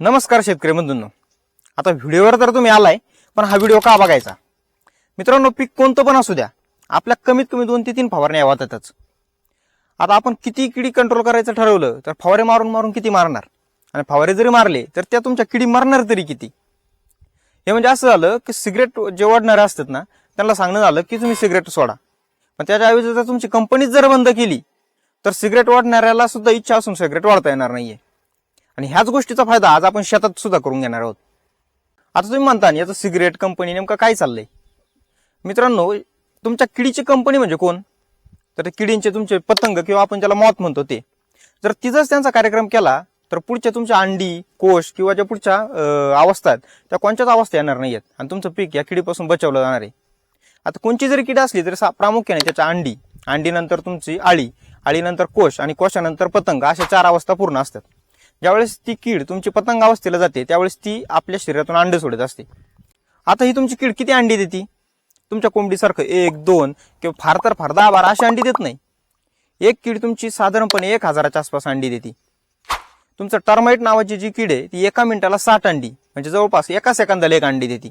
नमस्कार शेतकरी बंधूंनो. आता व्हिडिओवर तर तुम्ही आलाय पण हा व्हिडिओ का बघायचा? मित्रांनो पीक कोणतं पण असू द्या आपल्या कमीत कमी दोन ते तीन फवारण्या यावातच आता आपण किती किडी कंट्रोल करायचं ठरवलं तर फवारे मारून मारून किती मारणार? आणि फवारे जरी मारले तर त्या तुमच्या किडी मारणार तरी किती? हे म्हणजे असं झालं की सिगरेट जे ओढणारे असतात ना त्यांना सांगणं झालं की तुम्ही सिगरेट सोडा. पण त्याच्याऐवजी जर तुमची कंपनीच जर बंद केली तर सिगरेट वाढणाऱ्याला सुद्धा इच्छा असून सिगरेट वाढता येणार नाहीये. आणि ह्याच गोष्टीचा फायदा आज आपण शेतात सुद्धा करून घेणार आहोत. आता तुम्ही म्हणता ना, याचं सिगरेट कंपनी नेमकं काय चाललंय? मित्रांनो तुमच्या किडीची कंपनी म्हणजे कोण? तर किडींचे तुमचे पतंग किंवा आपण ज्याला मॉत म्हणतो ते. जर तिचाच त्यांचा कार्यक्रम केला तर पुढच्या तुमच्या अंडी कोश किंवा ज्या पुढच्या अवस्था आहेत त्या कोणत्याच अवस्था येणार नाही आहेत आणि तुमचं पीक या किडीपासून बचावलं जाणार आहे. आता कोणची जरी किड असली तरी सा- प्रामुख्याने त्याच्या अंडी अंडीनंतर तुमची आळी आळीनंतर कोश आणि कोशानंतर पतंग अशा चार अवस्था पूर्ण असतात. ज्यावेळेस ती कीड तुमची पतंग अवस्थेला जाते त्यावेळेस ती आपल्या शरीरातून अंडे सोडत असते. आता ही तुमची कीड किती अंडी देते? तुमच्या कोंबडीसारखं एक दोन किंवा फार तर फार दहा बारा अशी अंडी देत नाही. एक कीड तुमची साधारणपणे एक हजाराच्या आसपास अंडी देते. तुमचं टर्माइट नावाची जी कीड आहे ती एका मिनिटाला साठ अंडी म्हणजे जवळपास एका सेकंदाला एक अंडी देते.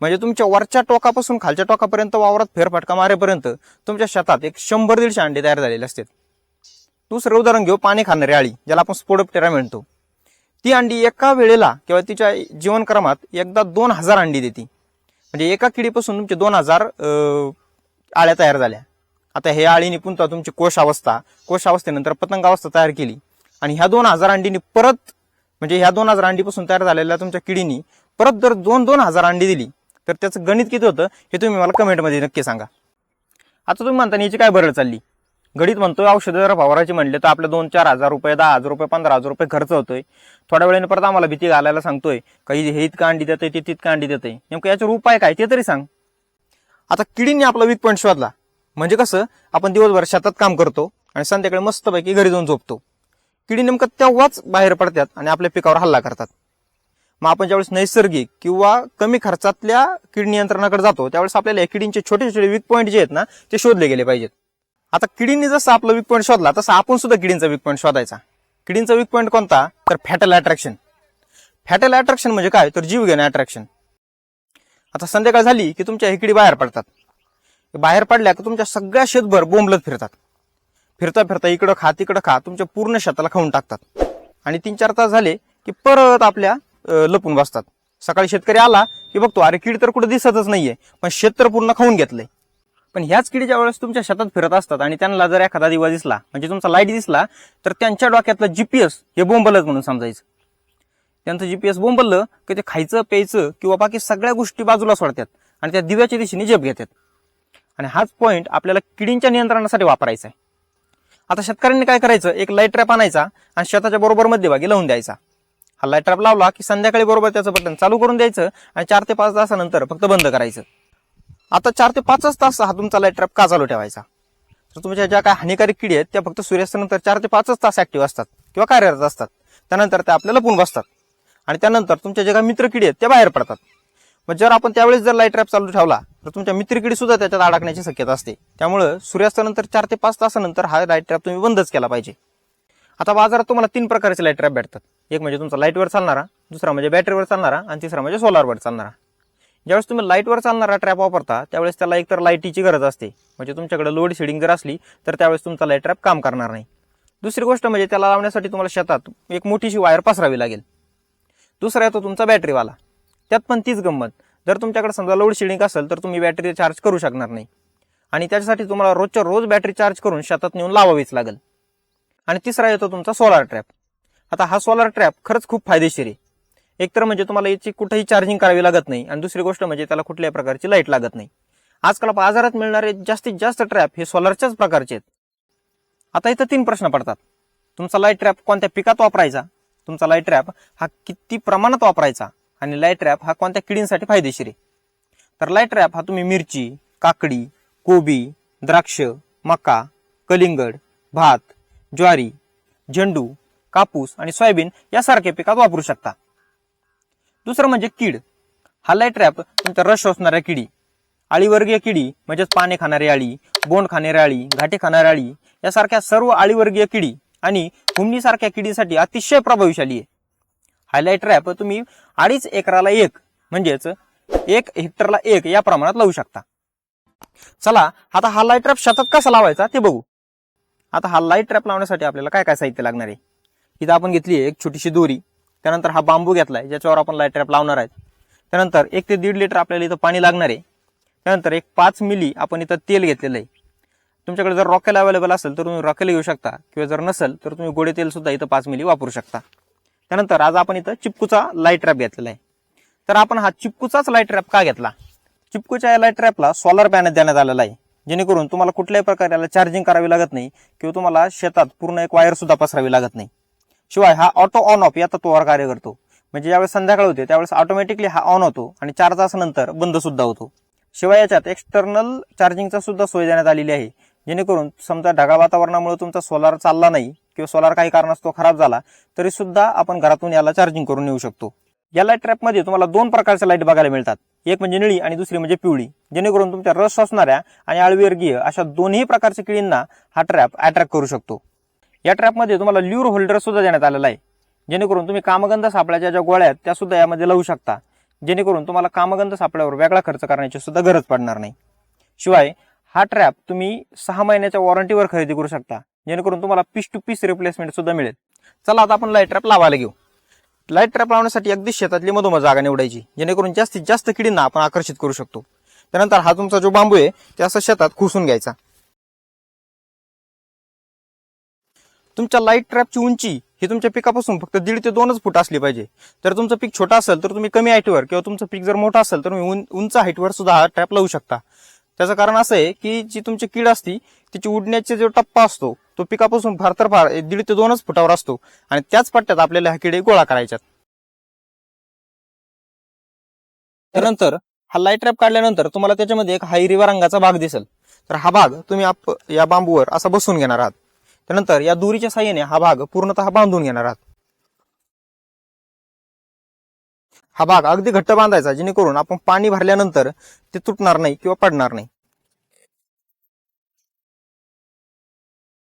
म्हणजे तुमच्या वरच्या टोकापासून खालच्या टोकापर्यंत वावरात फेरफटका मारेपर्यंत तुमच्या शेतात एक शंभर दीडशे अंडे तयार झालेले असतात. दुसरं उदाहरण घेऊ पाणी खाणारी आळी ज्याला आपण स्पोडोप्टेरा म्हणतो. ती अंडी एका वेळेला किंवा तिच्या जीवनक्रमात एकदा दोन हजार अंडी देते. म्हणजे एका किडीपासून तुमचे दोन हजार अं, आळ्या तयार झाल्या. आता हे आळीने पुन्हा तुमची कोश अवस्था कोश अवस्थेनंतर पतंग अवस्था तयार केली. आणि ह्या दोन हजार अंडीनी परत म्हणजे ह्या दोन हजार अंडीपासून तयार झालेल्या तुमच्या किडीनी परत जर दोन दोन हजार अंडी दिली तर त्याचं गणित किती होतं हे तुम्ही मला कमेंटमध्ये नक्की सांगा. आता तुम्ही म्हणता याची काय बरं चालली? गणित म्हणतोय औषधं जर फवारायची म्हणले तर आपले दोन चार हजार रुपये दहा हजार रुपये पंधरा हजार रुपये खर्च होतोय. थोड्या वेळेने परत आम्हाला भीती घालायला सांगतोय काही हे इतकं अंडी देतंय ते तितकं अंडी देतंय. नेमकं याच्यावर उपाय काय? ते तरी सांग. आता किडीने आपला वीक पॉईंट शोधला. म्हणजे कसं? आपण दिवसभर शेतात काम करतो आणि संध्याकाळी मस्तपैकी घरी जाऊन झोपतो. किडी नेमकं तेव्हाच बाहेर पडतात आणि आपल्या पिकावर हल्ला करतात. मग आपण ज्यावेळेस नैसर्गिक किंवा कमी खर्चातल्या किड नियंत्रणाकडे जातो त्यावेळेस आपल्याला या किडींचे छोटे छोटे वीक पॉईंट जे आहेत ना ते शोधले गेले पाहिजेत. आता किडींनी जसं आपला वीक पॉईंट शोधला तसं आपण सुद्धा किडींचा वीक पॉईंट शोधायचा. किडींचा वीक पॉईंट कोणता? तर फॅटल अट्रॅक्शन फॅटल अट्रॅक्शन म्हणजे काय? तर जीव घेणे अट्रॅक्शन आता संध्याकाळ झाली की तुमच्या किडी बाहेर पडतात. बाहेर पडल्या की तुमच्या सगळ्या शेतभर बोंबलत फिरतात. फिरता फिरता इकडं खा तिकडं खा तुमच्या पूर्ण शेताला खाऊन टाकतात. आणि तीन चार तास झाले की परत आपल्या लपून बसतात. सकाळी शेतकरी आला की बघतो अरे कीड तर कुठं दिसतच नाहीये पण शेत तर पूर्ण खाऊन घेतलंय. पण ह्याच किडी ज्या वेळेस तुमच्या शेतात फिरत असतात आणि त्यांना जर एखादा दिवा दिसला म्हणजे तुमचा लाइट दिसला तर त्यांच्या डोक्यातलं जीपीएस हे बोंबलच म्हणून समजायचं. त्यांचं जीपीएस बोंबललं की ते खायचं प्यायचं किंवा बाकी सगळ्या गोष्टी बाजूला सोडतात आणि त्या दिव्याच्या दिशेने झेप घेतात. आणि हाच पॉईंट आपल्याला किडींच्या नियंत्रणासाठी वापरायचा आहे. आता शेतकऱ्यांनी काय करायचं? एक लाइट ट्रॅप आणायचा आणि शेताच्या बरोबर मध्यभागी लावून द्यायचा. हा लाइट ट्रॅप लावला की संध्याकाळी बरोबर त्याचं बटन चालू करून द्यायचं आणि चार ते पाच तासानंतर फक्त बंद करायचं. आता चार ते पाचच तास हा तुमचा लाइट ट्रॅप का चालू ठेवायचा? तर तुमच्या ज्या काय हानिकारक किडी आहेत त्या फक्त सूर्यास्तानंतर चार ते पाचच तास ऍक्टिव्ह असतात किंवा कार्यरत असतात. त्यानंतर त्या आपल्याला लपून बसतात. आणि त्यानंतर तुमच्या ज्या काही मित्र किडी आहेत त्या बाहेर पडतात. मग जर आपण त्यावेळेस जर लाइट ट्रॅप चालू ठेवला तर तुमच्या मित्रकिडी सुद्धा त्याच्यात अडकण्याची शक्यता असते. त्यामुळं सूर्यास्तानंतर चार ते पाच तासानंतर हा लाइट ट्रॅप तुम्ही बंदच केला पाहिजे. आता बाजारात तुम्हाला तीन प्रकारचे लाइट ट्रॅप भेटतात. एक म्हणजे तुमचा लाईटवर चालणारा दुसरा म्हणजे बॅटरीवर चालणारा आणि तिसरा म्हणजे सोलारवर चालणारा. ज्यावेळेस तुम्ही लाईटवर चालणारा ट्रॅप वापरता त्यावेळेस त्याला एकतर लाईटीची गरज असते. म्हणजे तुमच्याकडे लोड शेडिंग जर असली तर त्यावेळेस तुमचा लाइट ट्रॅप काम करणार नाही. दुसरी गोष्ट म्हणजे त्याला लावण्यासाठी तुम्हाला शेतात एक मोठीशी वायर पसरावी लागेल. दुसरा येतो तुमचा बॅटरीवाला त्यात पण तीच गंमत. जर तुमच्याकडे समजा लोड शेडिंग असेल तर तुम्ही बॅटरी चार्ज करू शकणार नाही. आणि त्याच्यासाठी तुम्हाला रोजच्या रोज बॅटरी चार्ज करून शेतात नेऊन लावावीच लागेल. आणि तिसरा येतो तुमचा सोलार ट्रॅप आता हा सोलार ट्रॅप खरंच खूप फायदेशीर आहे. एकतर म्हणजे तुम्हाला याची कुठेही चार्जिंग करावी लागत नाही. आणि दुसरी गोष्ट म्हणजे त्याला कुठल्याही प्रकारची लाइट लागत नाही. आजकाल बाजारात मिळणारे जास्तीत जास्त ट्रॅप हे सोलरच्याच प्रकारचे आहेत. आता इथं तीन प्रश्न पडतात. तुमचा लाइट ट्रॅप कोणत्या पिकात वापरायचा? तुमचा लाइट ट्रॅप हा किती प्रमाणात वापरायचा? आणि लाइट ट्रॅप हा कोणत्या किडींसाठी फायदेशीर आहे? तर लाइट ट्रॅप हा तुम्ही मिरची काकडी कोबी द्राक्ष मका कलिंगड भात ज्वारी झेंडू कापूस आणि सोयाबीन यासारख्या पिकात वापरू शकता. दुसरं म्हणजे कीड. हा ट्रॅप तुमच्या रस शोषणाऱ्या किडी. आळीवर्गीय किडी म्हणजेच पाने खाणारी आळी बोंड खाणारी आळी घाटे खाणारी आळी यासारख्या सर्व आळीवर्गीय किडी आणि हुमणीसारख्या किडीसाठी अतिशय प्रभावशाली आहे. हायलाईट ट्रॅप तुम्ही अडीच एकराला एक म्हणजेच एक हेक्टरला एक या प्रमाणात लावू शकता. चला आता हा लाइट ट्रॅप शेतात कसा लावायचा ते बघू. आता हा लाइट ट्रॅप लावण्यासाठी आपल्याला काय काय साहित्य लागणार आहे? इथं आपण घेतली आहे एक छोटीशी दोरी. त्यानंतर हा बांबू घेतला आहे ज्याच्यावर आपण लाइट ट्रॅप लावणार आहेत. त्यानंतर एक ते दीड लिटर आपल्याला इथं पाणी लागणार आहे. त्यानंतर एक पाच मिली आपण इथं तेल घेतलेलं आहे. तुमच्याकडे जर रॉकेल अवेलेबल असेल तर तुम्ही रॉकेल घेऊ शकता. किंवा जर नसेल तर तुम्ही गोडे तेलसुद्धा इथं पाच मिली वापरू शकता. त्यानंतर आज आपण इथं चिपकूचा लाइट ट्रॅप घेतलेला आहे. तर आपण हा चिपकूचाच लाइट ट्रॅप का घेतला? चिपकूच्या या लाइट ट्रॅपला सोलर पॅनल देण्यात आलेला आहे. जेणेकरून तुम्हाला कुठल्याही प्रकारे याला चार्जिंग करावी लागत नाही किंवा तुम्हाला शेतात पूर्ण एक वायर सुद्धा पसरावी लागत नाही. शिवाय हा ऑटो ऑन ऑफ या तत्वावर कार्य करतो. म्हणजे ज्यावेळेस संध्याकाळ होते त्यावेळेस ऑटोमॅटिकली हा ऑन होतो आणि चार तासानंतर बंद सुद्धा होतो. शिवाय याच्यात एक्सटर्नल चार्जिंगचा सुद्धा सोय देण्यात आलेली आहे. जेणेकरून समजा ढगाळ वातावरणामुळे तुमचा सोलार चालला नाही किंवा सोलार काही कारणास्तव खराब झाला तरी सुद्धा आपण घरातून याला चार्जिंग करून नेऊ शकतो. या लाइट ट्रॅपमध्ये तुम्हाला दोन प्रकारच्या लाइट बघायला मिळतात. एक म्हणजे निळी आणि दुसरी म्हणजे पिवळी. जेणेकरून तुमच्या रस असणाऱ्या आणि आळवीर्गीय अशा दोन्ही प्रकारच्या किडींना हा ट्रॅप अट्रॅक्ट करू शकतो. या ट्रॅपमध्ये तुम्हाला ल्यूर होल्डर सुद्धा देण्यात आलेला आहे. जेणेकरून तुम्ही कामगंध सापळ्याच्या ज्या गोळ्या आहेत त्या सुद्धा यामध्ये लावू शकता. जेणेकरून तुम्हाला कामगंध सापळ्यावर वेगळा खर्च करण्याची सुद्धा गरज पडणार नाही. शिवाय हा ट्रॅप तुम्ही सहा महिन्याच्या वॉरंटीवर खरेदी करू शकता. जेणेकरून तुम्हाला पीस टू पीस रिप्लेसमेंट सुद्धा मिळेल. चला आता आपण लाइट ट्रॅप लावायला घेऊ. लाइट ट्रॅप लावण्यासाठी अगदी शेतातली मधोमध जागा निवडायची. जेणेकरून जास्तीत जास्त किडींना आपण आकर्षित करू शकतो. त्यानंतर हा तुमचा जो बांबू आहे ते असं शेतात खुसून घ्यायचा. तुमच्या लाइट ट्रॅपची उंची ही तुमच्या पिकापासून फक्त दीड ते दोनच फूट असली पाहिजे. तर तुमचं पीक छोटं असेल तर तुम्ही कमी हाईटवर किंवा तुमचं पीक जर मोठं असेल तर तुम्ही उंच हाईटवर सुद्धा हा ट्रॅप लावू शकता. त्याचं कारण असं आहे की जी तुमची कीड असती तिची उडण्याचा जो टप्पा असतो तो पिकापासून फार तर फार दीड ते दोनच फुटावर असतो आणि त्याच पट्ट्यात आपल्याला ह्या किडे गोळा करायच्यात. त्यानंतर हा लाइट ट्रॅप काढल्यानंतर तुम्हाला त्याच्यामध्ये एक हायरिवा रंगाचा भाग दिसेल. तर हा भाग तुम्ही आप- या बांबूवर असा बसून घेणार आहात. त्यानंतर या दोरीच्या साह्याने हा भाग पूर्णतः बांधून घेणार आहात. हा भाग अगदी घट्ट बांधायचा जेणेकरून आपण पाणी भरल्यानंतर ते तुटणार नाही किंवा पडणार नाही.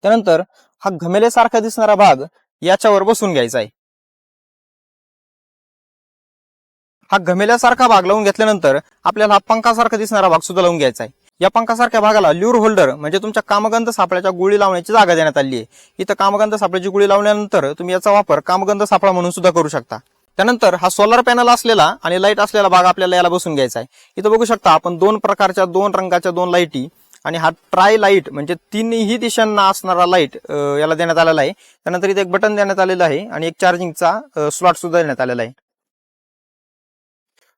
त्यानंतर हा घमेल्यासारखा दिसणारा भाग याच्यावर बसून घ्यायचा आहे. हा घमेल्यासारखा भाग लावून घेतल्यानंतर आपल्याला हा पंखासारखा दिसणारा भाग सुद्धा लावून घ्यायचा आहे. या पंखासारख्या भागाला ल्यूर होल्डर म्हणजे तुमच्या कामगंध सापळ्याच्या गुळी लावण्याची जागा देण्यात आली आहे. इथं कामगंध सापळ्याची गुळी लावल्यानंतर तुम्ही याचा वापर कामगंध सापळा म्हणून सुद्धा करू शकता. त्यानंतर हा सोलर पॅनल असलेला आणि लाइट असलेला भाग आपल्याला याला बसून घ्यायचा आहे. इथं बघू शकता आपण दोन प्रकारच्या दोन रंगाच्या दोन लाईटी आणि हा ट्राय लाइट म्हणजे तीनही दिशांना असणारा लाइट याला देण्यात आलेला आहे. त्यानंतर इथे एक बटन देण्यात आलेलं आहे आणि एक चार्जिंगचा स्लॉट सुद्धा देण्यात आलेला आहे.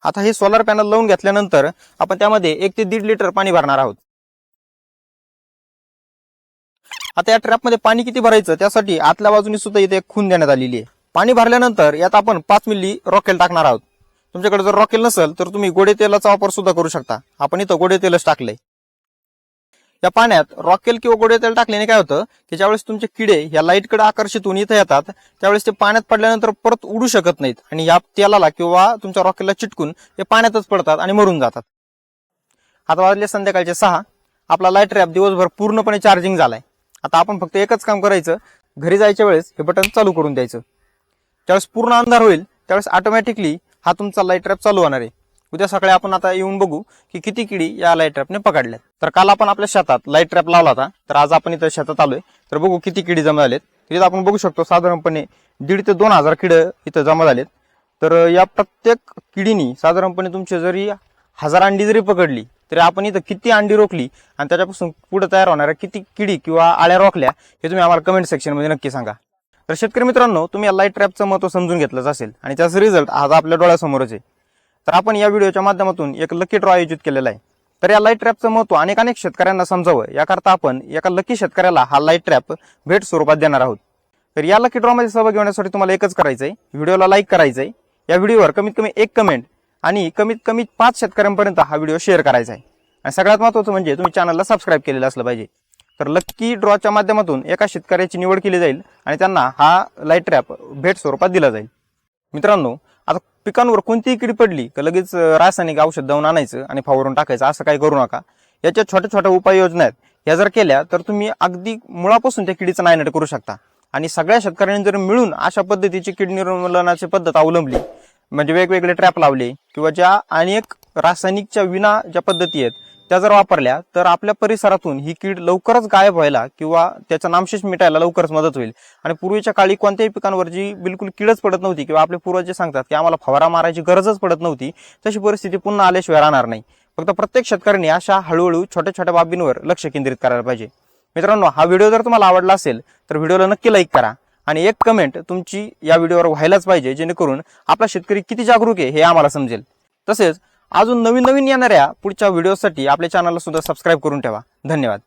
आता हे सोलर पॅनल लावून घेतल्यानंतर आपण त्यामध्ये एक ते दीड लिटर पाणी भरणार आहोत. आता या ट्रॅपमध्ये पाणी किती भरायचं त्यासाठी आतल्या बाजूने सुद्धा इथे एक खून देण्यात आलेली आहे. पाणी भरल्यानंतर यात आपण पाच मिली रॉकेल टाकणार आहोत. तुमच्याकडे जर रॉकेल नसेल तर तुम्ही गोडे तेलाचा वापर सुद्धा करू शकता. आपण इथं गोडे तेलच टाकलंय. या पाण्यात रॉकेल किंवा गोडे तेल टाकल्याने काय होतं की ज्यावेळेस तुमचे किडे या लाईटकडे आकर्षित होऊन इथं येतात त्यावेळेस ते पाण्यात पडल्यानंतर परत उडू शकत नाहीत आणि या तेलाला किंवा तुमच्या रॉकेलला चिटकून ते पाण्यातच पडतात आणि मरून जातात. आता वाजले संध्याकाळचे सहा. आपला लाइट रॅप दिवसभर पूर्णपणे चार्जिंग झालाय. आता आपण फक्त एकच काम करायचं. घरी जायच्या वेळेस हे बटन चालू करून द्यायचं. ज्यावेळेस पूर्ण अंधार होईल त्यावेळेस ऑटोमॅटिकली हा तुमचा लाइट रॅप चालू होणार आहे. उद्या सकाळी आपण आता येऊन बघू की किती किडी या लाइट ट्रॅपने पकडल्यात. तर काल आपण आपल्या शेतात लाइट ट्रॅप लावला होता तर आज आपण इथं शेतात आलोय. तर बघू किती किडी जमा झालेत. इथं आपण बघू शकतो साधारणपणे दीड ते दोन हजार किड इथं जमा झालेत. तर या प्रत्येक किडीनी साधारणपणे तुमची जरी हजार अंडी जरी पकडली तरी आपण इथं किती अंडी रोखली आणि त्याच्यापासून पुढे तयार होणाऱ्या किती किडी किंवा आळ्या रोखल्या हे तुम्ही आम्हाला कमेंट सेक्शनमध्ये नक्की सांगा. तर शेतकरी मित्रांनो तुम्ही या लाइट ट्रॅपचं महत्त्व समजून घेतलंच असेल आणि त्याचा रिझल्ट आज आपल्या डोळ्यासमोरच आहे. तर आपण या व्हिडिओच्या माध्यमातून एक लकी ड्रॉ आयोजित केलेला आहे. तर या लाइट ट्रॅपचं महत्त्व अनेक अनेक शेतकऱ्यांना समजावं. याकरता आपण एका लकी शेतकऱ्याला हा लाइट ट्रॅप भेट स्वरूपात देणार आहोत. तर या लकी ड्रॉ मध्ये सहभागी होण्यासाठी तुम्हाला एकच करायचंय. व्हिडिओला लाईक करायचंय. या व्हिडिओवर कमीत कमी एक कमेंट आणि कमीत कमी पाच शेतकऱ्यांपर्यंत हा व्हिडिओ शेअर करायचा आहे. आणि सगळ्यात महत्वाचं म्हणजे तुम्ही चॅनलला सबस्क्राईब केलेलं असलं पाहिजे. तर लक्की ड्रॉच्या माध्यमातून एका शेतकऱ्याची निवड केली जाईल आणि त्यांना हा लाइट ट्रॅप भेट स्वरूपात दिला जाईल. मित्रांनो आता पिकांवर कोणतीही कीड पडली की लगेच रासायनिक औषध जाऊन आणायचं आणि फवारून टाकायचं असं काही करू नका. याच्या छोट्या छोट्या उपाययोजना आहेत. या जर केल्या तर तुम्ही अगदी मुळापासून त्या किडीचं नायनाट करू शकता. आणि सगळ्या शेतकऱ्यांनी जर मिळून अशा पद्धतीची कीड निर्मूलनाची पद्धत अवलंबली म्हणजे वेगवेगळे ट्रॅप लावले किंवा ज्या अनेक रासायनिकच्या विना ज्या पद्धती आहेत त्या जर वापरल्या तर आपल्या परिसरातून ही कीड लवकरच गायब व्हायला किंवा त्याचा नामशेष मिटायला लवकरच मदत होईल. आणि पूर्वीच्या काळी कोणत्याही पिकांवर जी बिलकुल कीडच पडत नव्हती किंवा आपले पूर्वज जे सांगतात की आम्हाला फवारा मारायची गरजच पडत नव्हती तशी परिस्थिती पुन्हा आल्याशिवाय राहणार नाही. फक्त प्रत्येक शेतकऱ्यांनी अशा हळूहळू छोट्या छोट्या बाबींवर लक्ष केंद्रित करायला पाहिजे. मित्रांनो हा व्हिडिओ जर तुम्हाला आवडला असेल तर व्हिडिओला नक्की लाईक करा आणि एक कमेंट तुमची या व्हिडिओवर व्हायलाच पाहिजे जेणेकरून आपला शेतकरी किती जागरूक आहे हे आम्हाला समजेल. तसेच अजून नवीन नवीन येणाऱ्या पुढच्या व्हिडिओसाठी आपल्या चॅनलला सुद्धा सबस्क्राईब करून ठेवा. धन्यवाद.